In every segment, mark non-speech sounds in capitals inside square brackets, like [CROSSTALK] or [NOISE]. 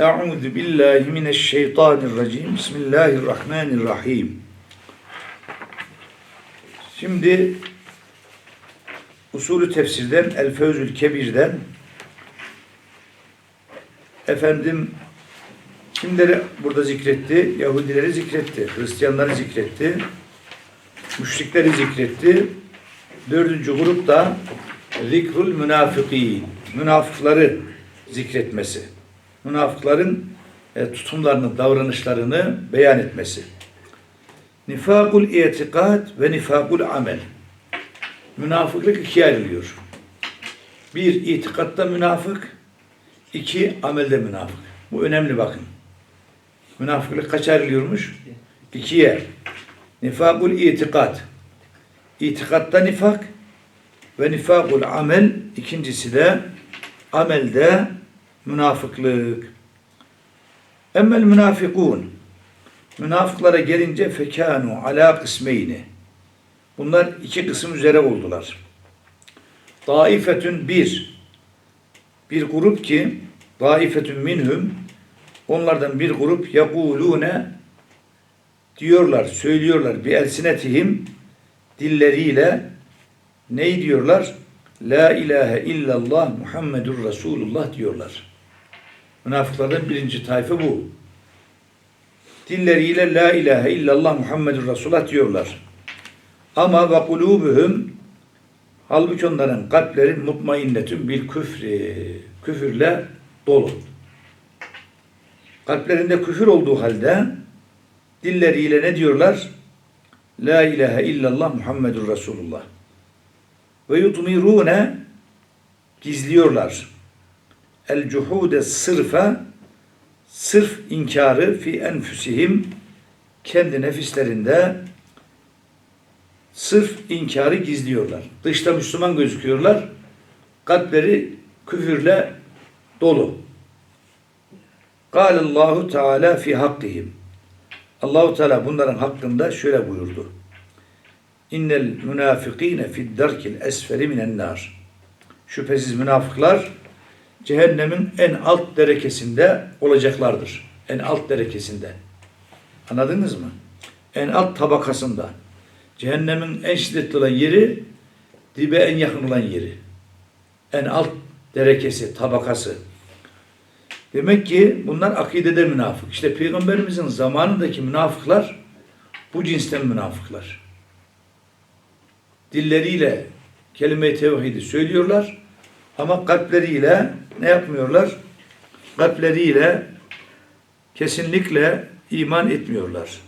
Euzu billahi mineşşeytanirracim. Bismillahirrahmanirrahim. Şimdi usulü tefsirden El Fevzül Kebir'den efendim kimleri burada zikretti? Yahudileri zikretti, Hristiyanları zikretti, müşrikleri zikretti. Dördüncü grup da zikrul münafıkîn, münafıkları zikretmesi. Münafıkların e, tutumlarını, davranışlarını beyan etmesi. Nifakul itikad ve nifakul amel. Münafıklık ikiye ayrılıyor. Bir, itikatta münafık. iki amelde münafık. Bu önemli bakın. Münafıklık kaç ayrılıyormuş? İkiye. Nifakul itikad. İtikatta nifak ve nifakul amel. ikincisi de amelde münafıklık. Emmel münafikun. Münafıklara gelince fekanu ala kısmeyni. Bunlar iki kısım üzere oldular. Daifetün bir. Bir grup ki daifetün minhum onlardan bir grup yakulune diyorlar, söylüyorlar bir elsinetihim dilleriyle neyi diyorlar? La ilahe illallah Muhammedur Resulullah diyorlar. Münafıkların birinci tayfı bu. Dilleriyle la ilahe illallah Muhammedur Resulullah diyorlar. Ama ve kulubuhum halbuki onların kalpleri mutmainnetün bil küfri. Küfürle dolu. Kalplerinde küfür olduğu halde dilleriyle ne diyorlar? La ilahe illallah Muhammedur Resulullah. Ve yutmirune gizliyorlar. El cuhude sırfa sırf inkarı fi enfüsihim kendi nefislerinde sırf inkarı gizliyorlar. Dışta Müslüman gözüküyorlar. Kalpleri küfürle dolu. Allahu Teala fi hakkihim. Allahu Teala bunların hakkında şöyle buyurdu. İnnel münafikine fid derkil esferi minen nar. Şüphesiz münafıklar cehennemin en alt derekesinde olacaklardır. En alt derekesinde. Anladınız mı? En alt tabakasında. Cehennemin en şiddetli olan yeri dibe en yakın olan yeri. En alt derekesi, tabakası. Demek ki bunlar akidede münafık. İşte Peygamberimizin zamanındaki münafıklar bu cinsten münafıklar. Dilleriyle kelime-i tevhidi söylüyorlar ama kalpleriyle ne yapmıyorlar? Kalpleriyle kesinlikle iman etmiyorlar.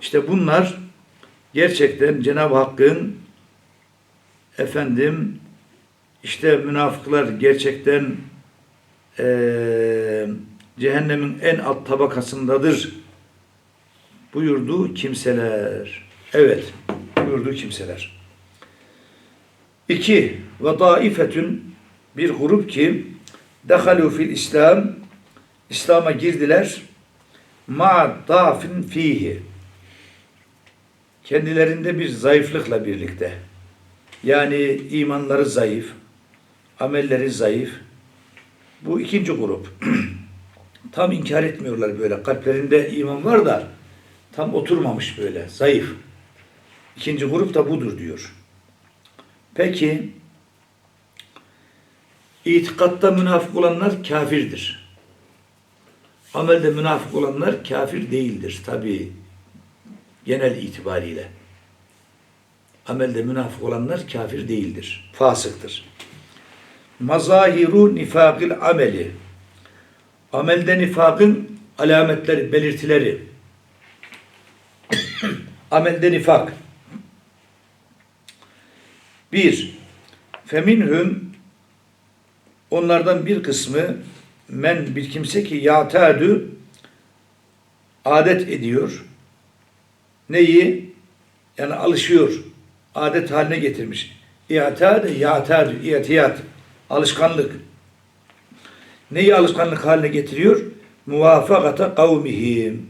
İşte bunlar gerçekten Cenab-ı Hakk'ın efendim işte münafıklar gerçekten e, cehennemin en alt tabakasındadır buyurduğu kimseler. Evet, buyurduğu kimseler. İki, ve daifetün bir grup ki dehalu fil İslam İslam'a girdiler. ma dafin fihi kendilerinde bir zayıflıkla birlikte. Yani imanları zayıf amelleri zayıf. Bu ikinci grup. [CLEARS THROAT] Tam inkar etmiyorlar böyle. Kalplerinde iman var da tam oturmamış böyle. Zayıf. İkinci grup da budur diyor. Peki İtikatta münafık olanlar kafirdir. Amelde münafık olanlar kafir değildir. Tabi genel itibariyle. Amelde münafık olanlar kafir değildir. Fasıktır. Mazahiru nifakil ameli. Amelde nifakın alametleri, belirtileri. [COUGHS] Amelde nifak. Bir, feminhum Onlardan bir kısmı men bir kimse ki yatadü adet ediyor. Neyi? Yani alışıyor. Adet haline getirmiş. İatade, yatadü, iatiyat. Alışkanlık. Neyi alışkanlık haline getiriyor? Muvafakata kavmihim.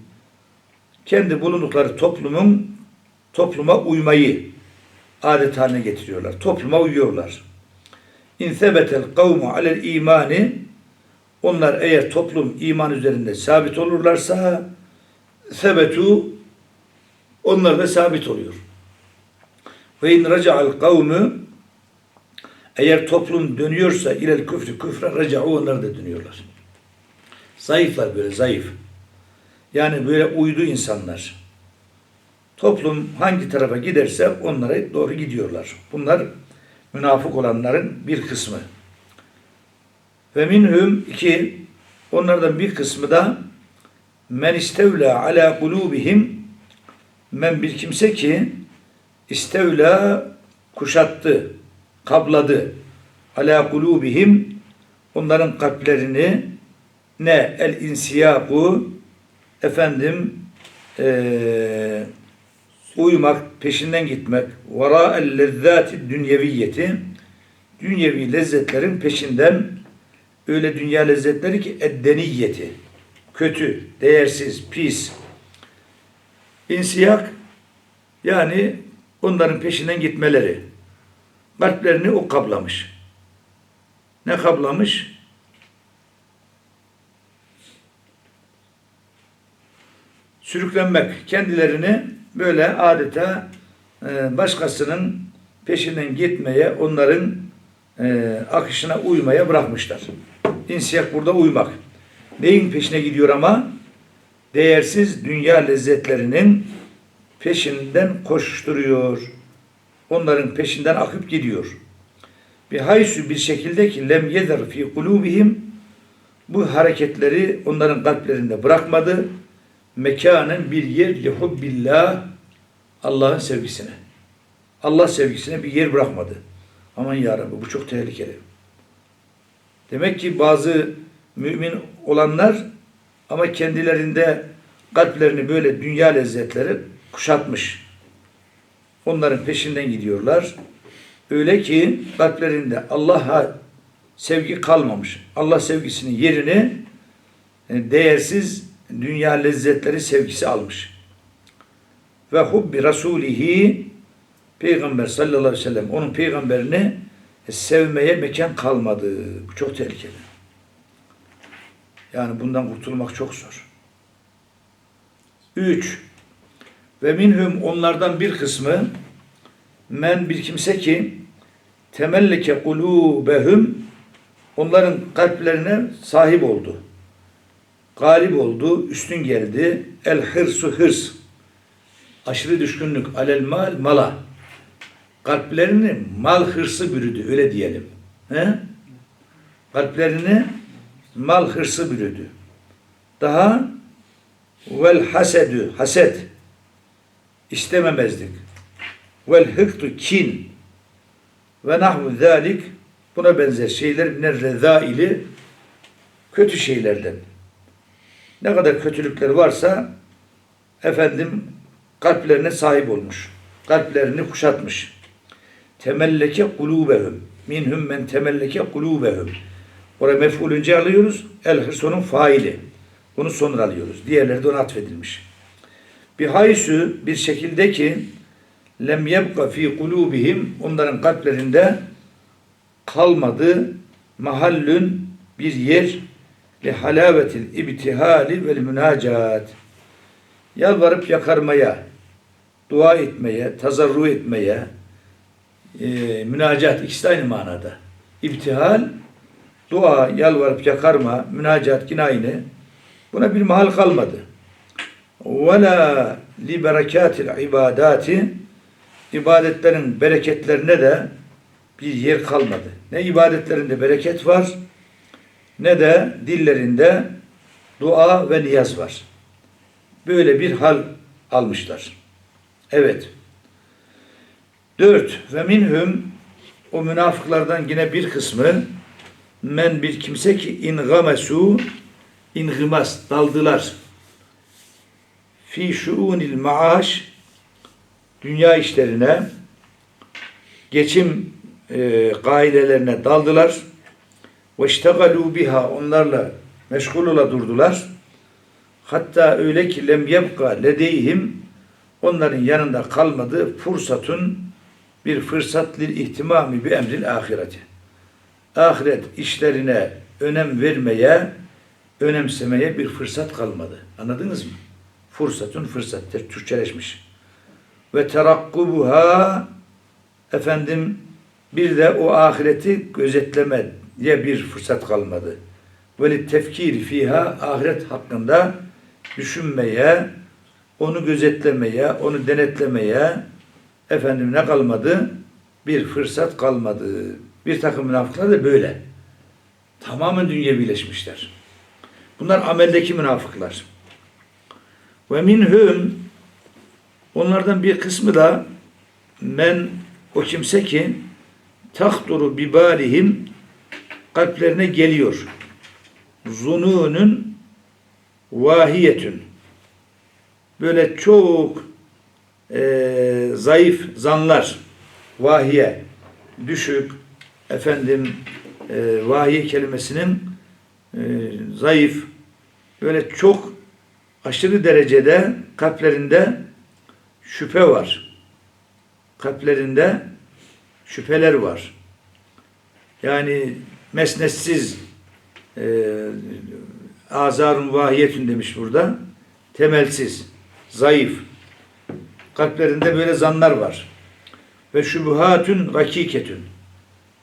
Kendi bulundukları toplumun topluma uymayı adet haline getiriyorlar. Topluma uyuyorlar. İn sebetel kavmu alel imani Onlar eğer toplum iman üzerinde sabit olurlarsa sebetu onlar da sabit oluyor. Ve in raca'al kavmu eğer toplum dönüyorsa ilel küfrü küfre raca'u onlar da dönüyorlar. Zayıflar böyle zayıf. Yani böyle uydu insanlar. Toplum hangi tarafa giderse onlara doğru gidiyorlar. Bunlar münafık olanların bir kısmı. Ve minhum iki onlardan bir kısmı da men istevla ala kulubihim men bir kimse ki istevla kuşattı, kapladı ala kulubihim onların kalplerini ne el insiyaku efendim eee uymak, peşinden gitmek, vara lezzati dünyeviyeti, dünyevi lezzetlerin peşinden öyle dünya lezzetleri ki eddeniyeti, kötü, değersiz, pis, insiyak yani onların peşinden gitmeleri. Kalplerini o kaplamış. Ne kaplamış? Sürüklenmek. Kendilerini böyle adeta e, başkasının peşinden gitmeye, onların e, akışına uymaya bırakmışlar. İnsiyak burada uymak. Neyin peşine gidiyor ama? Değersiz dünya lezzetlerinin peşinden koşturuyor. Onların peşinden akıp gidiyor. Bir haysu bir şekilde ki lem yeder fi kulubihim bu hareketleri onların kalplerinde bırakmadı. Mekanın bir yer li hubbillah Allah'ın sevgisine. Allah sevgisine bir yer bırakmadı. Aman ya Rabbi bu çok tehlikeli. Demek ki bazı mümin olanlar ama kendilerinde kalplerini böyle dünya lezzetleri kuşatmış. Onların peşinden gidiyorlar. Öyle ki kalplerinde Allah'a sevgi kalmamış. Allah sevgisinin yerini e, değersiz dünya lezzetleri sevgisi almış. Ve hubbi rasulihi Peygamber sallallahu aleyhi ve sellem onun peygamberini sevmeye mekan kalmadı. Bu çok tehlikeli. Yani bundan kurtulmak çok zor. Üç. Ve minhum onlardan bir kısmı men bir kimse ki temelleke kulubehum onların kalplerine sahip oldu. Galip oldu, üstün geldi. El hırsu hırs. Aşırı düşkünlük alel mal mala. Kalplerini mal hırsı bürüdü öyle diyelim. He? Kalplerini mal hırsı bürüdü. Daha vel hasedü haset istememezlik. Vel hıktu kin ve nahvu zalik buna benzer şeyler miner rezaili kötü şeylerden. Ne kadar kötülükler varsa efendim kalplerine sahip olmuş. Kalplerini kuşatmış. Temelleke kulubehum. Minhum men temelleke kulubehum. Oraya mef'ulünce alıyoruz. El hırsonun faili. Bunu sonra alıyoruz. Diğerleri de ona atfedilmiş. Bir haysu bir şekilde ki lem yebka fi kulubihim onların kalplerinde kalmadı mahallün bir yer li halavetil ibtihali vel münacat yalvarıp yakarmaya dua etmeye, tazarru etmeye e, münacat ikisi aynı manada. İbtihal dua, yalvarıp yakarma, münacat yine aynı. Buna bir mahal kalmadı. Ve la li berekatil ibadati ibadetlerin bereketlerine de bir yer kalmadı. Ne ibadetlerinde bereket var ne de dillerinde dua ve niyaz var. Böyle bir hal almışlar. Evet. Dört. Ve minhum o münafıklardan yine bir kısmı men bir kimse ki ingamesu ingimas daldılar. Fi şuunil maaş dünya işlerine geçim e, gailelerine daldılar. Ve iştegalu onlarla meşgul ola durdular. Hatta öyle ki lem yebka ledeyhim onların yanında kalmadı fırsatun bir fırsat lil ihtimami bi emril ahireti. Ahiret işlerine önem vermeye, önemsemeye bir fırsat kalmadı. Anladınız mı? Fırsatın fırsat. Ter- Türkçeleşmiş. Ve terakkubuha efendim bir de o ahireti gözetlemeye bir fırsat kalmadı. Böyle tefkir fiha ahiret hakkında düşünmeye, onu gözetlemeye, onu denetlemeye efendim ne kalmadı? Bir fırsat kalmadı. Bir takım münafıklar da böyle. Tamamen dünyevileşmişler. Bunlar ameldeki münafıklar. Ve minhum onlardan bir kısmı da men o kimse ki tahturu bibalihim kalplerine geliyor. Zununun vahiyetün böyle çok e, zayıf zanlar vahiye düşük efendim e, vahiye kelimesinin e, zayıf böyle çok aşırı derecede kalplerinde şüphe var. Kalplerinde şüpheler var. Yani mesnetsiz e, azarun vahiyetün demiş burada. Temelsiz, zayıf. Kalplerinde böyle zanlar var. Ve şubuhatün rakiketün.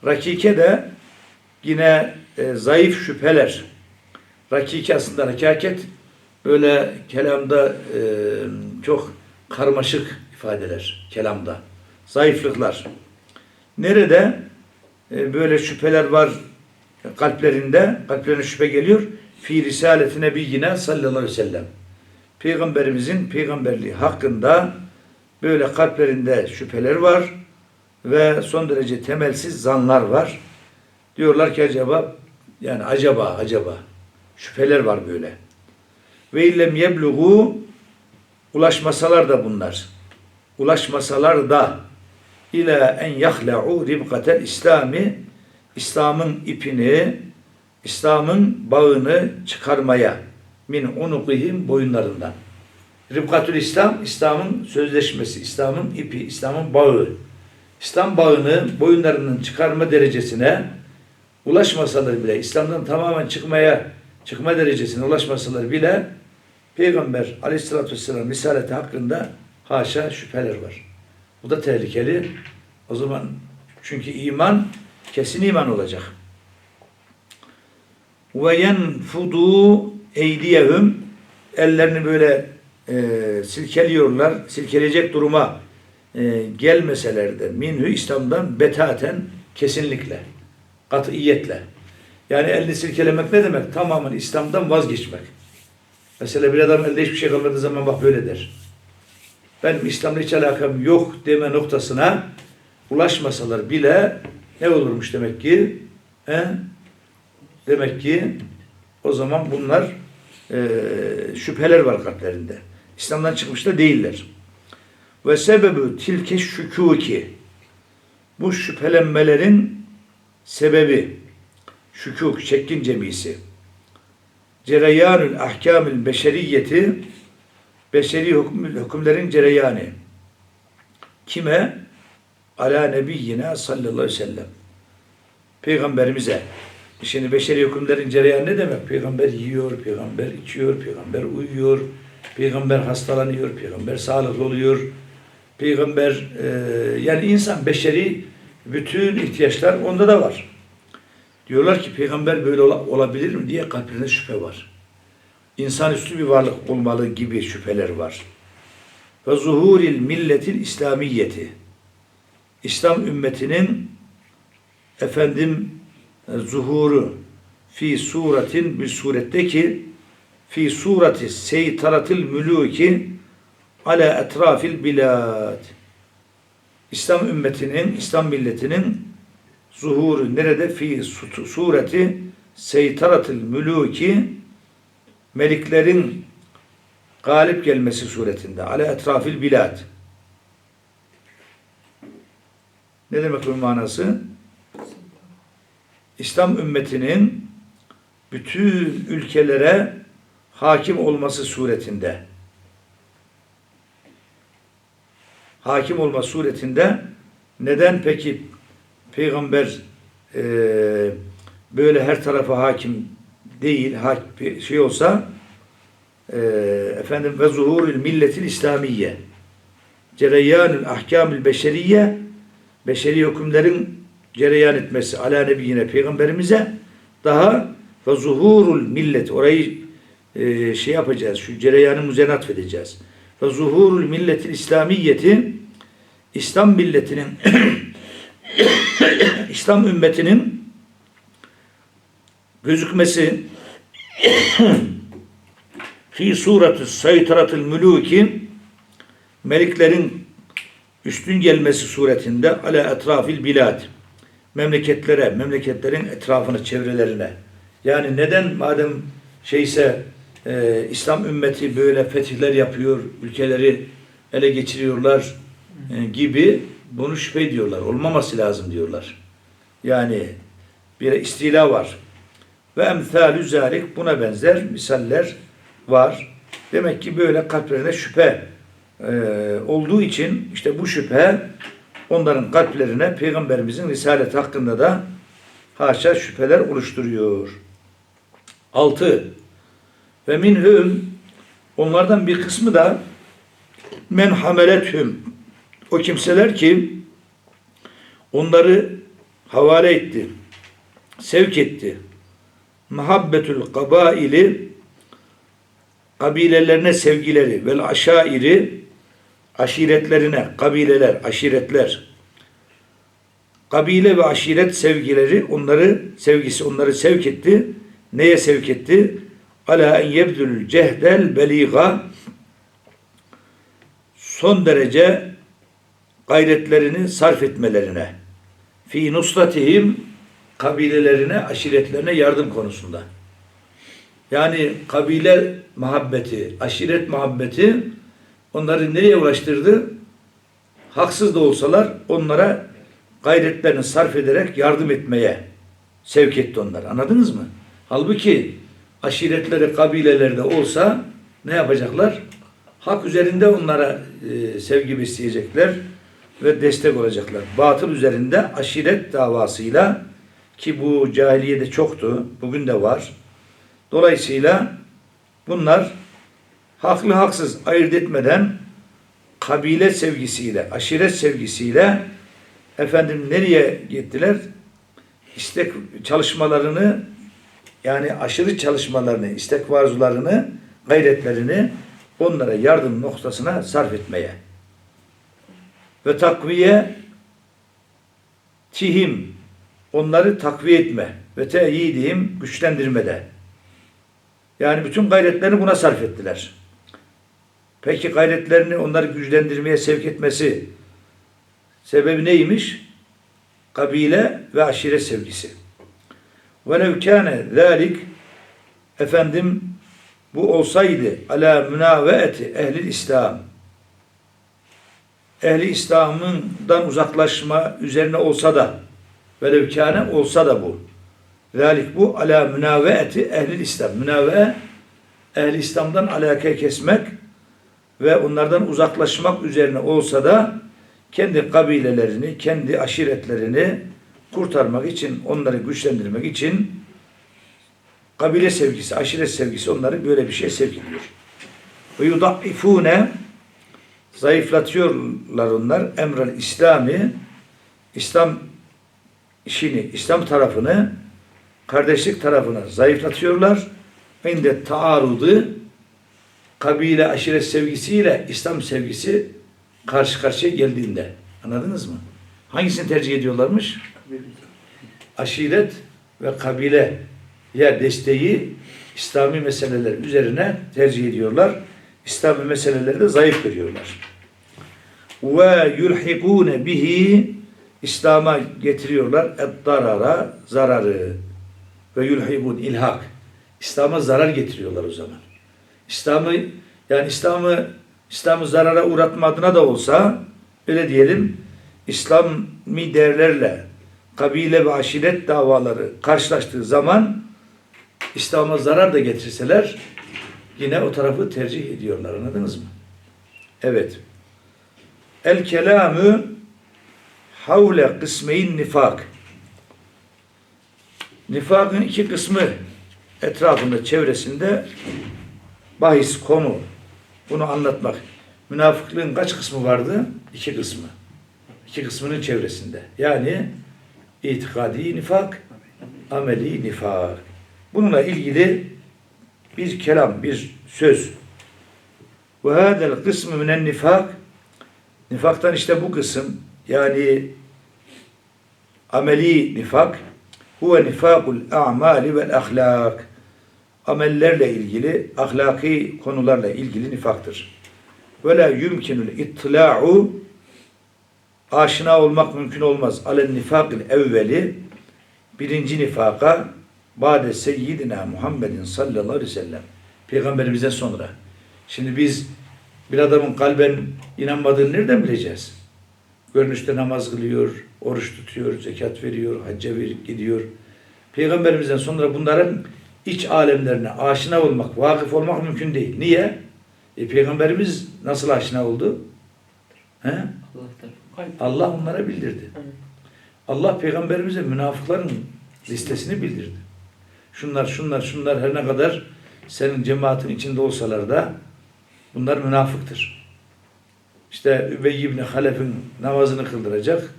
Rakike de yine e, zayıf şüpheler. Rakike aslında rakaket böyle kelamda e, çok karmaşık ifadeler kelamda. Zayıflıklar. Nerede e, böyle şüpheler var kalplerinde, kalplerine şüphe geliyor. Fi risaleti nebiyyine sallallahu aleyhi ve sellem. Peygamberimizin peygamberliği hakkında böyle kalplerinde şüpheler var ve son derece temelsiz zanlar var. Diyorlar ki acaba yani acaba acaba şüpheler var böyle. Ve illem yebluğu ulaşmasalar da bunlar. Ulaşmasalar da ila en yahla'u ribkatel İslami İslam'ın ipini, İslam'ın bağını çıkarmaya min unukihim boyunlarından. Ribkatül İslam, İslam'ın sözleşmesi, İslam'ın ipi, İslam'ın bağı. İslam bağını boyunlarının çıkarma derecesine ulaşmasalar bile, İslam'dan tamamen çıkmaya, çıkma derecesine ulaşmasalar bile Peygamber aleyhissalatü vesselam risaleti hakkında haşa şüpheler var. Bu da tehlikeli. O zaman çünkü iman kesin iman olacak. Ve yenfudu eydiyehum ellerini böyle e, silkeliyorlar. Silkeleyecek duruma e, gelmeseler de minhü İslam'dan betaten kesinlikle, katiyetle. Yani elini silkelemek ne demek? Tamamen İslam'dan vazgeçmek. Mesela bir adam elde hiçbir şey kalmadığı zaman bak böyle der. Benim İslam'la hiç alakam yok deme noktasına ulaşmasalar bile ne olurmuş demek ki? He? Demek ki o zaman bunlar e, şüpheler var kalplerinde. İslam'dan çıkmış da değiller. Ve sebebi tilke şükuki bu şüphelenmelerin sebebi şükuk, şekkin cemisi cereyanül ahkamül beşeriyeti beşeri hüküm, hükümlerin cereyanı kime? Ala nebiyyina sallallahu aleyhi ve sellem peygamberimize Şimdi beşeri hükümlerin cereyanı ne demek? Peygamber yiyor, peygamber içiyor, peygamber uyuyor, peygamber hastalanıyor, peygamber sağlıklı oluyor. Peygamber e, yani insan beşeri bütün ihtiyaçlar onda da var. Diyorlar ki peygamber böyle ola- olabilir mi diye kalplerinde şüphe var. İnsanüstü bir varlık olmalı gibi şüpheler var. Ve zuhuril milletil İslamiyeti. İslam ümmetinin efendim e, zuhuru fi suretin bir surette ki fi sureti seytaratil mülûki ala etrafil bilad. İslam ümmetinin, İslam milletinin zuhuru nerede? Fi su- sureti seytaratil mülûki meliklerin galip gelmesi suretinde. Ala etrafil bilad. Ne demek bu manası? İslam ümmetinin bütün ülkelere hakim olması suretinde hakim olma suretinde neden peki peygamber e, böyle her tarafa hakim değil, bir şey olsa e, efendim ve zuhurul milletil İslamiye cereyanül ahkamül beşeriye beşeri hükümlerin cereyan etmesi ala nebiyine peygamberimize daha ve zuhurul millet orayı e, şey yapacağız şu cereyanı müzene atfedeceğiz ve zuhurul milletil İslamiyeti İslam milletinin [COUGHS] İslam ümmetinin gözükmesi [COUGHS] fi suratı saytaratul muluki meliklerin üstün gelmesi suretinde ala etrafil bilad memleketlere, memleketlerin etrafını, çevrelerine. Yani neden madem şeyse e, İslam ümmeti böyle fetihler yapıyor, ülkeleri ele geçiriyorlar e, gibi bunu şüphe ediyorlar. Olmaması lazım diyorlar. Yani bir istila var. Ve emsalü zalik buna benzer misaller var. Demek ki böyle kalplerine şüphe olduğu için işte bu şüphe onların kalplerine Peygamberimizin risaleti hakkında da haşa şüpheler oluşturuyor. 6. Ve minhum onlardan bir kısmı da men hamelethüm o kimseler ki onları havale etti, sevk etti. Muhabbetül kabaili kabilelerine sevgileri vel aşairi aşiretlerine, kabileler, aşiretler kabile ve aşiret sevgileri onları sevgisi onları sevk etti. Neye sevk etti? Ala en yebdül cehdel beliga son derece gayretlerini sarf etmelerine fi nusratihim kabilelerine, aşiretlerine yardım konusunda. Yani kabile muhabbeti, aşiret muhabbeti onları nereye ulaştırdı? Haksız da olsalar onlara gayretlerini sarf ederek yardım etmeye sevk etti onlar. Anladınız mı? Halbuki aşiretleri, kabilelerde olsa ne yapacaklar? Hak üzerinde onlara e, sevgi besleyecekler ve destek olacaklar. Batıl üzerinde aşiret davasıyla ki bu cahiliyede çoktu, bugün de var. Dolayısıyla bunlar haklı haksız ayırt etmeden kabile sevgisiyle, aşiret sevgisiyle efendim nereye gittiler? İstek çalışmalarını yani aşırı çalışmalarını, istek varzularını, gayretlerini onlara yardım noktasına sarf etmeye. Ve takviye tihim onları takviye etme ve teyidihim güçlendirmede. Yani bütün gayretlerini buna sarf ettiler. Peki gayretlerini onları güçlendirmeye sevk etmesi sebebi neymiş? Kabile ve aşiret sevgisi. وَلَوْ كَانَ ذَٰلِكَ Efendim bu olsaydı ala münaveeti ehli İslam ehli İslam'dan uzaklaşma üzerine olsa da velev kâne olsa da bu. Zalik bu ala münaveeti ehli İslam. Münave ehli İslam'dan alaka kesmek ve onlardan uzaklaşmak üzerine olsa da kendi kabilelerini, kendi aşiretlerini kurtarmak için, onları güçlendirmek için kabile sevgisi, aşiret sevgisi onları böyle bir şey sevk ediyor. Ve zayıflatıyorlar onlar emrel İslami İslam işini, İslam tarafını kardeşlik tarafını zayıflatıyorlar. İnde taarudu kabile aşiret sevgisiyle İslam sevgisi karşı karşıya geldiğinde. Anladınız mı? Hangisini tercih ediyorlarmış? Aşiret ve kabile ya desteği İslami meseleler üzerine tercih ediyorlar. İslami meseleleri de zayıf görüyorlar. Ve yulhikune bihi İslam'a getiriyorlar et-darara zararı ve yulhibun ilhak. İslam'a zarar getiriyorlar o zaman. İslam'ı yani İslam'ı İslam'ı zarara uğratma adına da olsa öyle diyelim İslami değerlerle kabile ve aşiret davaları karşılaştığı zaman İslam'a zarar da getirseler yine o tarafı tercih ediyorlar. Anladınız mı? Evet. El kelamü havle kısmeyin nifak. Nifakın iki kısmı etrafında, çevresinde bahis, konu. Bunu anlatmak. Münafıklığın kaç kısmı vardı? İki kısmı. İki kısmının çevresinde. Yani itikadi nifak, ameli nifak. Bununla ilgili bir kelam, bir söz. Ve hâdel kısmı minen nifak Nifaktan işte bu kısım yani ameli nifak huve nifakul a'mali vel ahlak amellerle ilgili ahlaki konularla ilgili nifaktır. Ve la yumkinul ittila'u aşina olmak mümkün olmaz. Alen nifakil evveli birinci nifaka bade seyyidina Muhammedin sallallahu aleyhi ve sellem peygamberimizden sonra. Şimdi biz bir adamın kalben inanmadığını nereden bileceğiz? Görünüşte namaz kılıyor, oruç tutuyor, zekat veriyor, hacca gidiyor. Peygamberimizden sonra bunların iç alemlerine aşina olmak, vakıf olmak mümkün değil. Niye? E, Peygamberimiz nasıl aşina oldu? He? Allah onlara bildirdi. Allah peygamberimize münafıkların listesini bildirdi. Şunlar, şunlar, şunlar her ne kadar senin cemaatin içinde olsalar da bunlar münafıktır. İşte Übey ibn Halef'in namazını kıldıracak.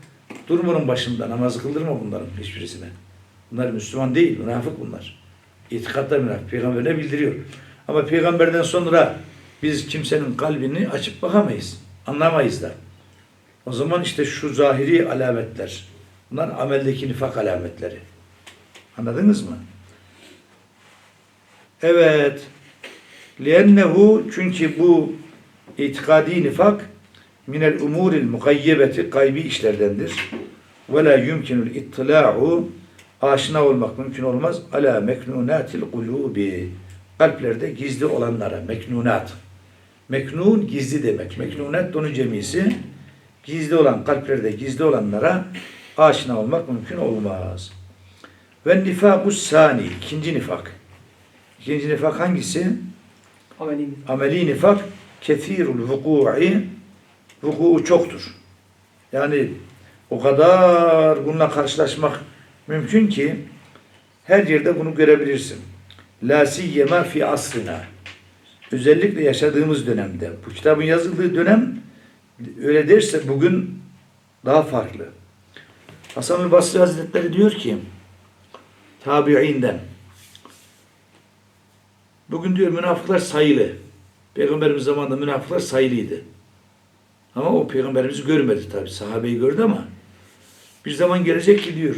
Durumunun başında namazı kıldırma bunların hiçbirisine. Bunlar Müslüman değil, münafık bunlar. İtikatlar münafık. Peygamber ne bildiriyor? Ama peygamberden sonra biz kimsenin kalbini açıp bakamayız. Anlamayız da. O zaman işte şu zahiri alametler. Bunlar ameldeki nifak alametleri. Anladınız mı? Evet. Liennehu çünkü bu itikadi nifak minel umuril mukayyebeti gaybi işlerdendir. Ve la yumkinul ittila'u aşina olmak mümkün olmaz. Ala meknunatil kulubi kalplerde gizli olanlara meknunat. Meknun gizli demek. Meknunat donu cemisi gizli olan kalplerde gizli olanlara aşina olmak mümkün olmaz. Ve nifakus sani ikinci nifak. İkinci nifak hangisi? Ameli mi? Ameli nifak kethirul vuku'i vuku'u çoktur. Yani o kadar bununla karşılaşmak mümkün ki her yerde bunu görebilirsin. La siyyema fi asrina. Özellikle yaşadığımız dönemde. Bu kitabın yazıldığı dönem öyle derse bugün daha farklı. Hasan-ı Basri Hazretleri diyor ki tabi'inden bugün diyor münafıklar sayılı. Peygamberimiz zamanında münafıklar sayılıydı. Ama o peygamberimizi görmedi tabi. Sahabeyi gördü ama bir zaman gelecek ki diyor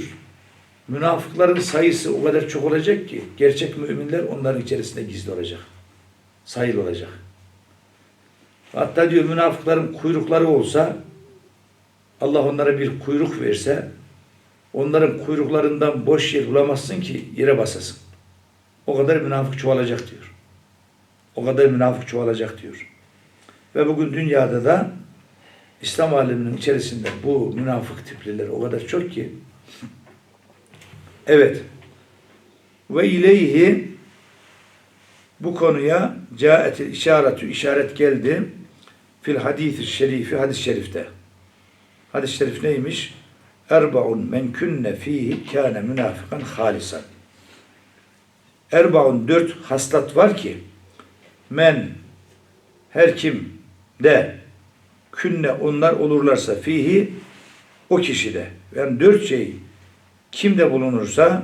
münafıkların sayısı o kadar çok olacak ki gerçek müminler onların içerisinde gizli olacak. Sayılı olacak. Hatta diyor münafıkların kuyrukları olsa Allah onlara bir kuyruk verse onların kuyruklarından boş yer bulamazsın ki yere basasın. O kadar münafık çoğalacak diyor. O kadar münafık çoğalacak diyor. Ve bugün dünyada da İslam aleminin içerisinde bu münafık tipliler o kadar çok ki evet ve ileyhi bu konuya caetil işaretü işaret geldi fil hadisi şerifi hadis-i şerifte. Hadis-i şerif neymiş? Erbaun men künne fihi kâne münafıkan halisan. Erbaun dört haslat var ki men her kim de künne onlar olurlarsa fihi o kişide yani dört şey kimde bulunursa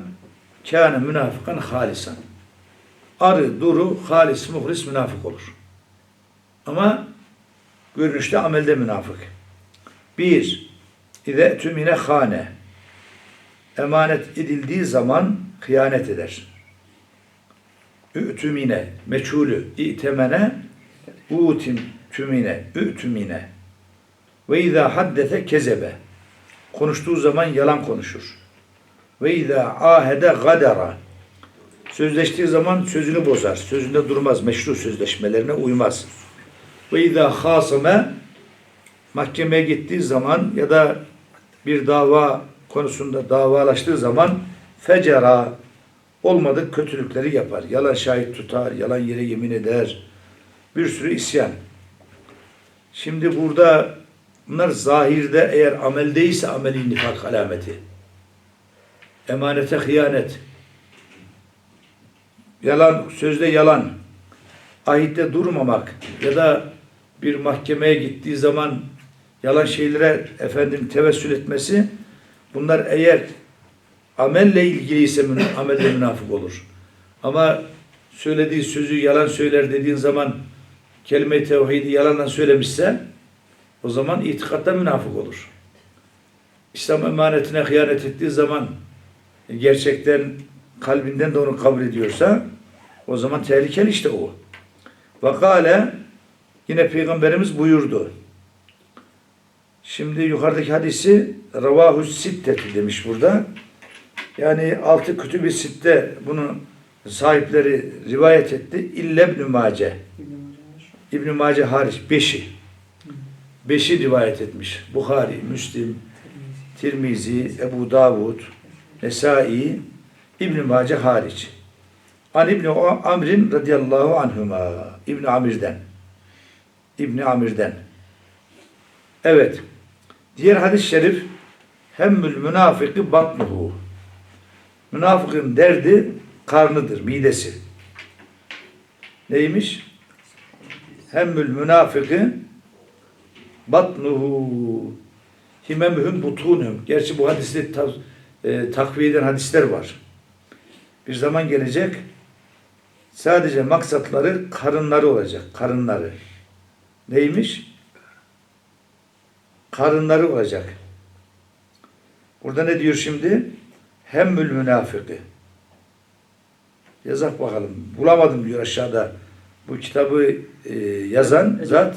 kâne münafıkan halisan. Arı, duru, halis, muhlis münafık olur. Ama görünüşte amelde münafık. Bir, İze tümine hane. Emanet edildiği zaman hıyanet eder. Ü'tümine, meçhulü, i'temene, utim tümine, ü'tümine. Ve izâ haddete kezebe. Konuştuğu zaman yalan konuşur. Ve izâ ahede gadara. Sözleştiği zaman sözünü bozar. Sözünde durmaz. Meşru sözleşmelerine uymaz. Ve izâ hasıme mahkemeye gittiği zaman ya da bir dava konusunda davalaştığı zaman fecera olmadık kötülükleri yapar. Yalan şahit tutar, yalan yere yemin eder. Bir sürü isyan. Şimdi burada bunlar zahirde eğer ameldeyse ameli nifak alameti. Emanete hıyanet, yalan, sözde yalan, ahitte durmamak ya da bir mahkemeye gittiği zaman yalan şeylere efendim tevessül etmesi bunlar eğer amelle ilgiliyse amelde münafık olur. Ama söylediği sözü yalan söyler dediğin zaman kelime-i tevhidi yalanla söylemişse o zaman itikatta münafık olur. İslam emanetine hıyanet ettiği zaman gerçekten kalbinden de onu kabul ediyorsa o zaman tehlikeli işte o. Vakale yine Peygamberimiz buyurdu. Şimdi yukarıdaki hadisi Ravahu Sitteti demiş burada. Yani altı kütüb-i sitte bunu sahipleri rivayet etti. İlle İbn-i Mace. İbn-i Mace hariç beşi. Beşi rivayet etmiş. Bukhari, Müslim, Tirmizi, Ebu Davud, Nesai, İbn-i Mace hariç. An İbni Amr'in radıyallahu anhuma. İbni Amir'den. İbni Amir'den. Evet. Diğer hadis-i şerif hemmül münafıkı batnuhu. Münafıkın derdi karnıdır, midesi. Neymiş? Hemmül münafıkı batnuhu himemühüm butunhum. Gerçi bu hadiste ta, e, takviye eden hadisler var. Bir zaman gelecek sadece maksatları karınları olacak. Karınları. Neymiş? Karınları olacak. Burada ne diyor şimdi? Hemmül münafıkı. Yazak bakalım. Bulamadım diyor aşağıda. Bu kitabı e, yazan zat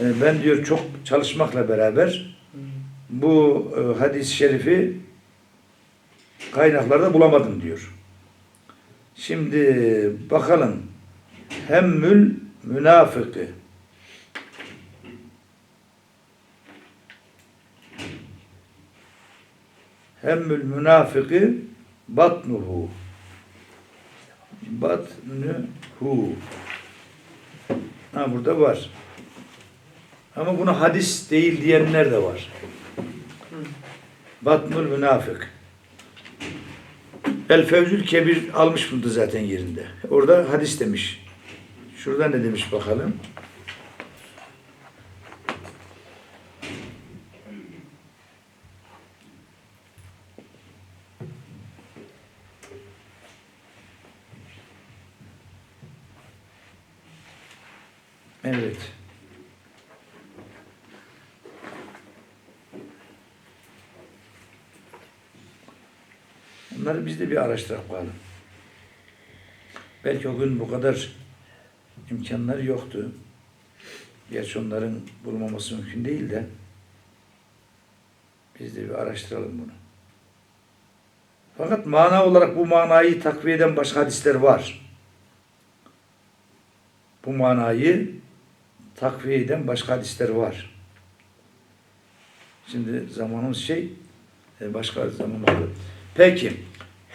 e, ben diyor çok çalışmakla beraber bu e, hadis-i şerifi kaynaklarda bulamadım diyor. Şimdi bakalım. Hemmül münafıkı. Hemmül münafıkı batnuhu. Batnuhu. Ha burada var. Ama bunu hadis değil diyenler de var. Batnul münafık. El Fevzül Kebir almış burada zaten yerinde. Orada hadis demiş. Şurada ne demiş bakalım. Evet. Bunları biz de bir araştıralım bakalım. Belki o gün bu kadar imkanları yoktu. Gerçi onların bulunmaması mümkün değil de biz de bir araştıralım bunu. Fakat mana olarak bu manayı takviye eden başka hadisler var. Bu manayı takviye eden başka hadisler var. Şimdi zamanımız şey e, başka zaman oldu. Peki.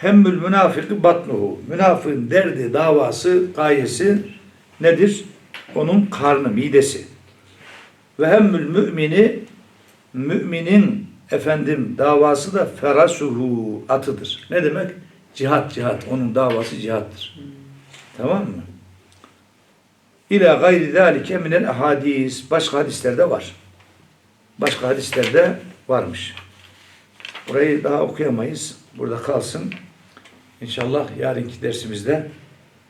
Hemmül münafıkı batnuhu. Münafığın derdi, davası, gayesi nedir? Onun karnı, midesi. Ve hemmül mümini müminin efendim davası da ferasuhu atıdır. Ne demek? Cihat, cihat. Onun davası cihattır. Tamam mı? İlâ gayri zâlike minel hadis. Başka hadislerde var. Başka hadislerde varmış. Burayı daha okuyamayız. Burada kalsın. İnşallah yarınki dersimizde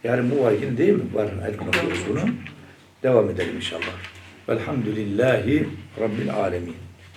yarın bu var değil mi? Var. Her gün bunu. Devam edelim inşallah. Velhamdülillahi Rabbil alemin.